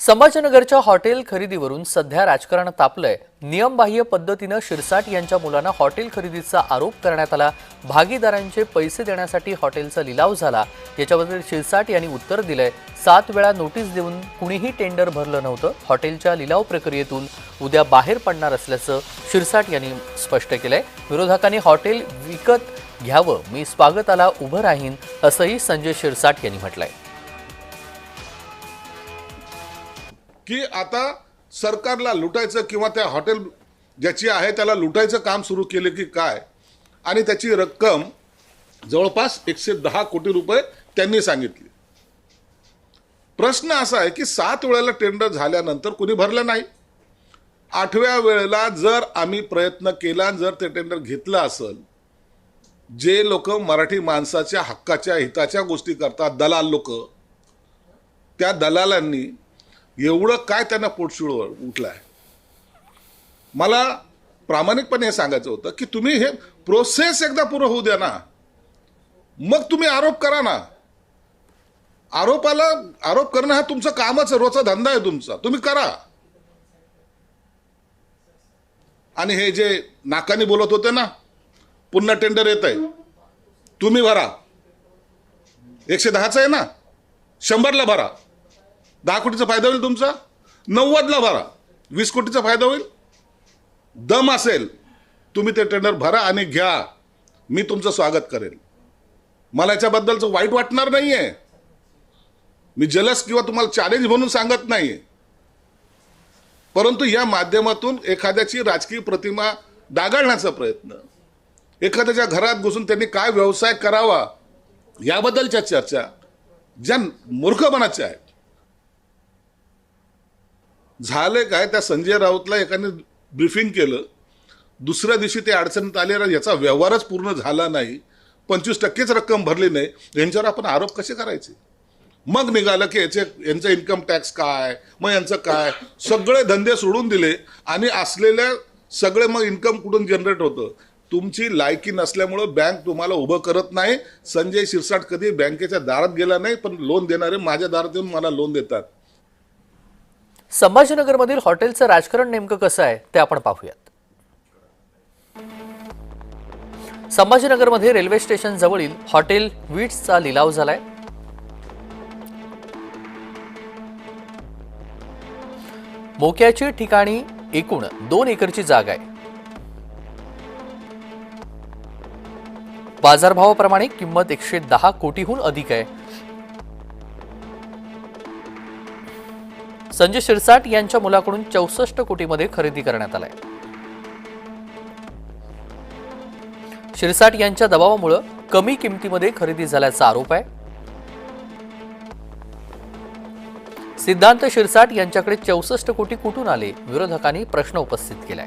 संभाजीनगरच्या hotel खरेदीवरून सध्या राजकारण तापलंय. नियमबाह्य पद्धतीनं शिरसाट यांच्या मुलांना हॉटेल खरेदीचा आरोप करण्यात आला. भागीदारांचे पैसे देण्यासाठी हॉटेलचा लिलाव झाला. याच्याबद्दल शिरसाट यांनी उत्तर दिलंय. सात वेळा नोटीस देऊन कुणीही टेंडर भरलं नव्हतं हॉटेलच्या लिलाव प्रक्रियेतून उद्या बाहेर पडणार असल्याचं शिरसाट यांनी स्पष्ट केलंय. विरोधकांनी हॉटेल विकत घ्यावं मी स्वागताला उभं राहीन असंही संजय शिरसाट यांनी म्हटलंय. की आता सरकारला लुटायचं किंवा त्या हॉटेल ज्याची आहे त्याला लुटायचं काम सुरू केलं की काय? आणि त्याची रक्कम जवळपास एकशे दहा कोटी रुपये त्यांनी सांगितली. प्रश्न असा आहे की सात वेळेला टेंडर झाल्यानंतर कुणी भरलं नाही? आठव्या वेळेला जर आम्ही प्रयत्न केला जर ते टेंडर घेतलं असेल जे लोक मराठी माणसाच्या हक्काच्या हिताच्या गोष्टी करतात दलाल लोक त्या दलालांनी एवढं काय त्यांना पोटशिळ उठलाय? मला प्रामाणिकपणे हे सांगायचं होतं की तुम्ही हे प्रोसेस एकदा पूर्ण होऊ द्या ना. मग तुम्ही आरोप करा ना. आरोपाला आरोप करणं हा तुमचं कामच आहे रोजचा धंदा आहे तुमचा. तुम्ही करा. आणि हे जे नाकाने बोलत होते ना पुन्हा टेंडर येत आहे. तुम्ही भरा. एकशे दहाचं आहे ना. शंभरला भरा. दहा कोटीचा फायदा होईल तुमचा? नव्वदला भरा. वीस कोटीचा फायदा होईल? दम असेल. तुम्ही ते टेंडर भरा आणि घ्या. मी तुमचं स्वागत करेन मला याच्याबद्दलचं वाईट वाटणार नाही आहे मी जलस किंवा तुम्हाला चॅलेंज म्हणून सांगत नाहीये. परंतु या माध्यमातून एखाद्याची राजकीय प्रतिमा डागाळण्याचा प्रयत्न एखाद्याच्या घरात घुसून त्यांनी काय व्यवसाय करावा याबद्दलच्या चर्चा ज्या मूर्खपणाच्या आहेत झालं काय? त्या संजय राऊतला एकाने ब्रीफिंग केलं. दुसऱ्या दिवशी ते अडचणीत आले याचा व्यवहारच पूर्ण झाला नाही. पंचवीस टक्केच रक्कम भरली नाही. यांच्यावर आपण आरोप कसे करायचे? मग निघालं की याचे यांचं इन्कम टॅक्स काय? मग यांचं काय? सगळे धंदे सोडून दिले आणि असलेल्या सगळे मग इन्कम कुठून जनरेट होतं? तुमची लायकी नसल्यामुळं बँक तुम्हाला उभं करत नाही. संजय शिरसाट कधी बँकेच्या दारात गेला नाही पण लोन देणारे माझ्या दारात येऊन मला लोन देतात. संभाजीनगरमधील हॉटेलचं राजकारण नेमकं कसं आहे ते आपण पाहूयात. संभाजीनगरमध्ये रेल्वे स्टेशन जवळील हॉटेल वीट्सचा लिलाव झालाय. मोक्याची ठिकाणी एकूण दोन एकरची जागा आहे. बाजारभावाप्रमाणे किंमत एकशे दहा कोटीहून अधिक आहे. संजय शिरसाट यांच्या मुलाकडून चौसष्ट कोटीमध्ये खरेदी करण्यात आलाय. शिरसाट यांच्या दबावामुळं कमी किमतीमध्ये खरेदी झाल्याचा आरोप आहे. सिद्धांत शिरसाट यांच्याकडे चौसष्ट कोटी कुठून आले? विरोधकांनी प्रश्न उपस्थित केलाय.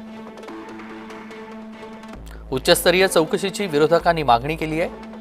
उच्चस्तरीय चौकशीची विरोधकांनी मागणी केली आहे.